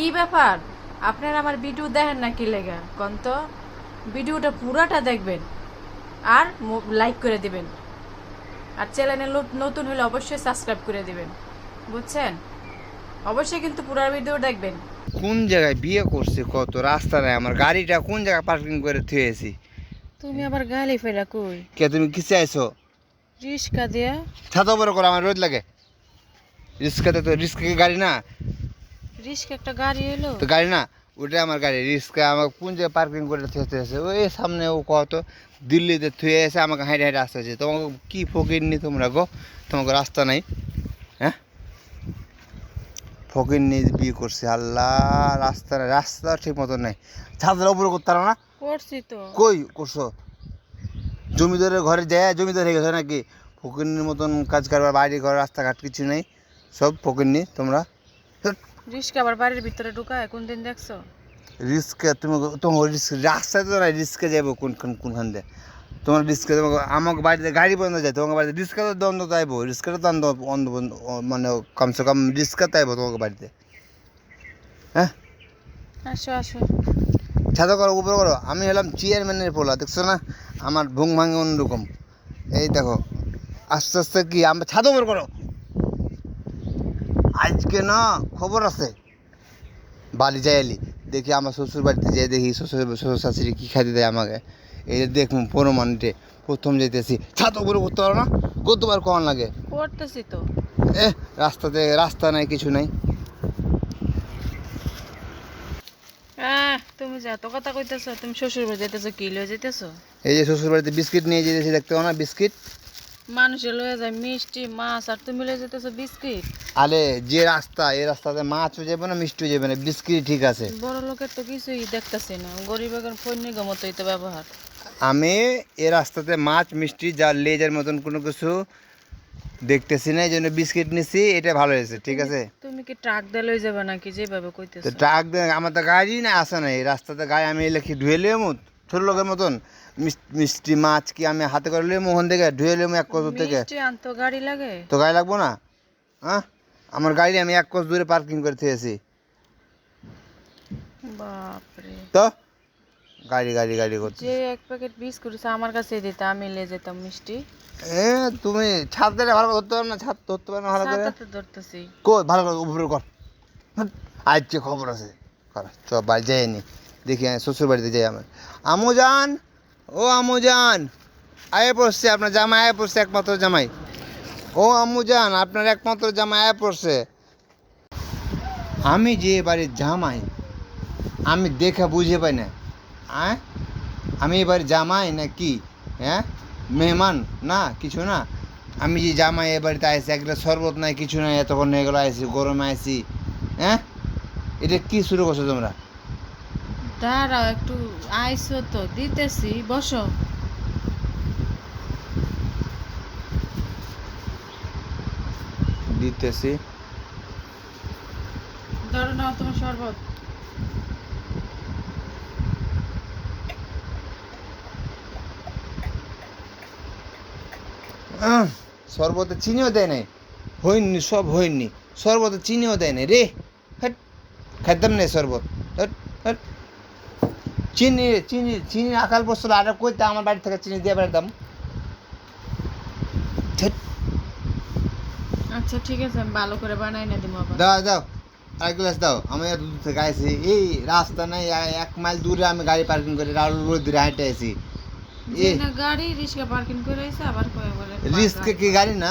কি ব্যাপার? আপনারা আমার ভিডিও দেখেন না কি লেগা? কোন তো ভিডিওটা পুরাটা দেখবেন আর লাইক করে দিবেন। আর চ্যানেলে নতুন হলে অবশ্যই সাবস্ক্রাইব করে দিবেন। বুঝছেন? অবশ্যই কিন্তু পুরো ভিডিও দেখবেন। কোন জায়গায় বিয়ে করছে কত? রাস্তা নাই আমার। গাড়িটা কোন জায়গায় পার্কিং করে থুয়েছি? তুমি আবার গালি ফেলা কই? কে তুমি কিসে আইছো? রিস্কা দিয়া। ছাদ বড় করো আমার রোদ লাগে। রিস্কাতে তো রিস্কা গাড়ি না? রিস্ক একটা গাড়ি এলো। তো গাড়ি না ওটা আমার গাড়ি রিস্কা আমাকে কোন জায়গায় পার্কিং করে থুয়েছে ওই সামনে ও কত দিল্লিতে থুয়ে এসে আমাকে হাঁটে হাঁটে আসতে হচ্ছে তোমাকে কি ফকির নি তোমরা গো? তোমাকে রাস্তা নাই হ্যাঁ? ফকির নিয়ে বিয়ে করছে আল্লাহ রাস্তা নাই রাস্তা ঠিক মতো নাই। ছাদের উপরে করতে না? করছি তো। কই করছ? জমিদারের ঘরে যায় জমিদার হয়ে গেছে নাকি? ফকিরনির মতন কাজ করবার বাড়ি ঘর রাস্তাঘাট কিছু নেই। সব ফকিরনি তোমরা। রিস্ক আবার বাড়ির ভিতরে ঢুকায় কোন দিন দেখছ? রিস্কে তুমি তোমার রিস্ক রাস্তায় তো না রিস্কে যাব কোন কোন কোনখান দিয়ে তোমার রিস্কে আমাকে বাড়িতে গাড়ি পর্যন্ত যায় তোমাকে বাড়িতে রিস্কা তো দ্বন্দ্ব তাইবো রিস্কাটা তো অন্ধ অন্ধ মানে কমসে কম রিস্কা তাইবো তোমাকে বাড়িতে। হ্যাঁ? আসো আসো। ছাদা করো উপরে করো আমি হলাম চেয়ারম্যানের পোলা দেখছ না? আমার ভুং ভাঙে অন্যরকম। এই দেখো আস্তে আস্তে কি আমরা ছাদ উপর করো। আজকে না খবর আছে। বালি যাই এলি। দেখি আমার শ্বশুর বাড়িতে যাই দেখি শ্বশুর শ্বশুর শাশুড়ি কী খাইতে দেয় আমাকে। এই যে দেখুন প্রমাণটে প্রথম যেতেছি ছাদ উপরে করতে পারো না? কতবার কমান লাগে? করতেছি তো। এ রাস্তাতে রাস্তা নাই কিছু নাই। তুমি যা কথা কইতেছো তুমি শ্বশুর বাড়ি যেতেছো কি লয়ে যেতেছো এই যে শ্বশুর বাড়িতে বিস্কিট নিয়ে যেতেছি দেখতে পাও না বিস্কিট? মানুষে লয়ে যায় মিষ্টি মাছ আর তুমি লয়ে যেতেছো বিস্কিট। আরে যে রাস্তা এই রাস্তাতে মাছও যাবে না মিষ্টিও যাবে না বিস্কিট ঠিক আছে। বড় লোকের তো কিছুই দেখতেছি না গরিব এখন ফোন নিগম মতোই তো ব্যবহার। আমি এ রাস্তাতে মাছ মিষ্টি যা লেজের মতন কোনো কিছু দেখতেছি না এই জন্য বিস্কিট নিছি এটা ভালো হয়েছে ঠিক আছে? তুমি কি ট্রাক দিয়ে লয়ে যাবে নাকি যেভাবে তো কইতেছো ট্রাক দিয়ে আমার তো গাড়ি না আসে না এই রাস্তাতে গাড়ি আমি লেখি ধুয়ে লিয়ে ছোট লোকের মতন। মিষ্টি মাছ কি আমি হাতে করে লিয়ে মোহন থেকে? ধুয়ে লিয়ে এক কত থেকে। মিষ্টি আনতো গাড়ি লাগে। তো গাড়ি লাগবো না? হ্যাঁ আমার গাড়ি আমি এক কোষ দূরে পার্কিং করে থুয়েছি বাপরে। তো? গাড়ি গাড়ি গাড়ি করছে যে এক প্যাকেট বিস্কুট আছে আমার কাছে দিতে আমি নিয়ে যেতাম মিষ্টি। এ তুমি ছাদ দিলে ভালো করে ধরতে পারো না? ছাদ ধরতে পারো না ভালো করে? সাঁতারতে ধরতেছি। কই? ভালো করে উপরে কর। আজ যে খবর আছে। কর চ বাড়ি যাইনি দেখি আমি শ্বশুর বাড়িতে যাই আমার আমুজান ও আমুজান আয়ে পড়ছে, আপনার জামাই আয়ে পড়ছে, একমাত্র জামাই। ও আমুজান আপনার একমাত্র জামাই আয়ে পড়ছে। আমি যে বাড়ির জামাই, আমি দেখে বুঝে পাই না। হ্যাঁ আমি এবার জামাই না কি? হ্যাঁ? মেহমান না, কিছু না। আমি যে জামাই এ বাড়িতে আইসি একটা শরবত নাই, কিছু নাই, এতক্ষণ এগুলো আইসি, গরমে আইসি হ্যাঁ? এটা কি শুরু করছ তোমরা? দাঁড়াও একটু আইসো তো দিতেছি বসো। দিতেছি। ধরো নাও তোমার শরবত। শরবতে চিনিও দেয় নাই। হইনি সব হইনি। শরবতে চিনিও দেয় নাই রে। হ্যাট খাইতাম নাই শরবত। হ্যাট, হ্যাট। চিনি চিনি চিনি আকাল আর কইতে আমার বাড়ি থেকে চিনি দিয়ে বেড়াতাম। আচ্ছা ঠিক আছে ভালো করে বানাই না আবার। দাও দাও আর গ্লাস দাও আমি এত দূর থেকে আইছি। এই রাস্তা নাই এক মাইল দূরে আমি গাড়ি পার্কিং করে রাউল রোড দূরে হাঁটে যে গাড়ি রিক্সা পার্কিং করে আবার কয়ে বলে রিস্ক কি গাড়ি না?